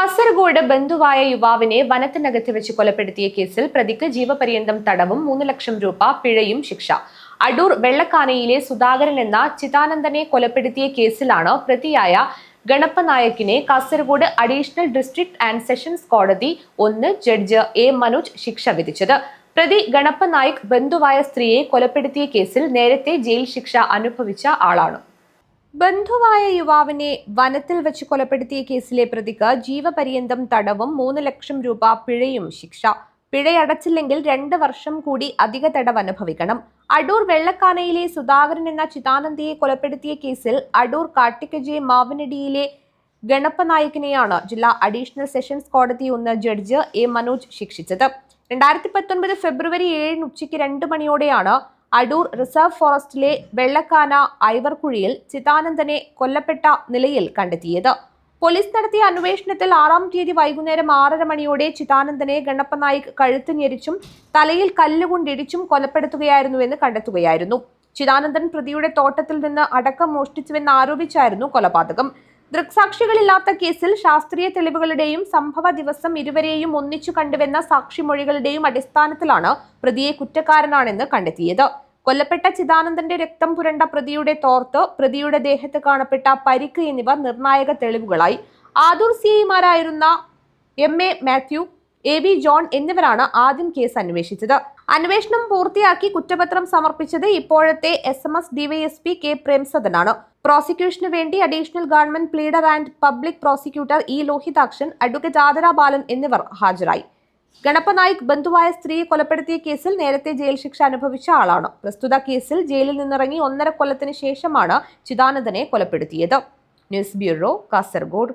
കാസർഗോഡ് ബന്ധുവായ യുവാവിനെ വനത്തിനകത്ത് വെച്ച് കൊലപ്പെടുത്തിയ കേസിൽ പ്രതിക്ക് ജീവപര്യന്തം തടവും മൂന്ന് ലക്ഷം രൂപ പിഴയും ശിക്ഷ. അടൂർ വെള്ളക്കാനയിലെ സുധാകരൻ എന്ന ചിതാനന്ദനെ കൊലപ്പെടുത്തിയ കേസിലാണ് പ്രതിയായ ഗണപ്പ നായക്കിനെ Kasaragod additional district and sessions കോടതി ഒന്ന് ജഡ്ജ് എ മനോജ് ശിക്ഷ വിധിച്ചത്. പ്രതി ഗണപ്പ നായിക് ബന്ധുവായ സ്ത്രീയെ കൊലപ്പെടുത്തിയ കേസിൽ നേരത്തെ ജയിൽ ശിക്ഷ അനുഭവിച്ച ആളാണ്. ബന്ധുവായ യുവാവിനെ വനത്തിൽ വെച്ച് കൊലപ്പെടുത്തിയ കേസിലെ പ്രതിക്ക് ജീവപര്യന്തം തടവും മൂന്ന് ലക്ഷം രൂപ പിഴയും ശിക്ഷ. പിഴയടച്ചില്ലെങ്കിൽ രണ്ട് വർഷം കൂടി അധിക തടവ് അനുഭവിക്കണം. അടൂർ വെള്ളക്കാനയിലെ സുധാകരൻ എന്ന ചിദാനന്ദയെ കൊലപ്പെടുത്തിയ കേസിൽ അടൂർ കാട്ടിക്കജെ മാവിനടിയിലെ ഗണപ്പ നായിക്കിനെയാണ് ജില്ലാ അഡീഷണൽ സെഷൻസ് കോടതി ഒന്ന് ജഡ്ജ് എ മനോജ് ശിക്ഷിച്ചത്. രണ്ടായിരത്തി പത്തൊൻപത് ഫെബ്രുവരി ഏഴിന് ഉച്ചയ്ക്ക് രണ്ട് മണിയോടെയാണ് അടൂർ റിസർവ് ഫോറസ്റ്റിലെ വെള്ളക്കാന ഐവർകുഴിയിൽ ചിദാനന്ദനെ കൊല്ലപ്പെട്ട നിലയിൽ കണ്ടെത്തിയത്. പോലീസ് നടത്തിയ അന്വേഷണത്തിൽ ആറാം തീയതി വൈകുന്നേരം ആറര മണിയോടെ ചിതാനന്ദനെ ഗണപ്പ നായിക് കഴുത്ത് ഞെരിച്ചും തലയിൽ കല്ലുകൊണ്ടിടിച്ചും കൊലപ്പെടുത്തുകയായിരുന്നുവെന്ന് കണ്ടെത്തുകയായിരുന്നു. ചിദാനന്ദൻ പ്രതിയുടെ തോട്ടത്തിൽ നിന്ന് അടക്കം മോഷ്ടിച്ചുവെന്ന് ആരോപിച്ചായിരുന്നു കൊലപാതകം. ദൃക്സാക്ഷികളില്ലാത്ത കേസിൽ ശാസ്ത്രീയ തെളിവുകളുടെയും സംഭവ ദിവസം ഇരുവരെയും ഒന്നിച്ചു കണ്ടുവെന്ന സാക്ഷിമൊഴികളുടെയും അടിസ്ഥാനത്തിലാണ് പ്രതിയെ കുറ്റക്കാരനാണെന്ന് കണ്ടെത്തിയത്. കൊല്ലപ്പെട്ട ചിദാനന്ദന്റെ രക്തം പുരണ്ട പ്രതിയുടെ തോർത്ത് പ്രതിയുടെ ദേഹത്ത് കാണപ്പെട്ട പരിക്ക് എന്നിവ നിർണായക തെളിവുകളായി. Adoor C ഐമാരായിരുന്ന M A Mathew A V John എന്നിവരാണ് ആദ്യം കേസ് അന്വേഷിച്ചത്. അന്വേഷണം പൂർത്തിയാക്കി കുറ്റപത്രം സമർപ്പിച്ചത് ഇപ്പോഴത്തെ S M S DYSP K പ്രേംസദനാണ്. പ്രോസിക്യൂഷന് വേണ്ടി additional government pleader and public prosecutor E Lohithakshan advocate Adara Balan എന്നിവർ ഹാജരായി. ഗണപ്പനായിക് നായിക് ബന്ധുവായ സ്ത്രീയെ കൊലപ്പെടുത്തിയ കേസിൽ നേരത്തെ ജയിൽ ശിക്ഷ അനുഭവിച്ച ആളാണ്. പ്രസ്തുത കേസിൽ ജയിലിൽ നിന്നിറങ്ങി ഒന്നര കൊല്ലത്തിന് ശേഷമാണ് ചിദാനന്ദനെ കൊലപ്പെടുത്തിയത്. News bureau Kasaragod.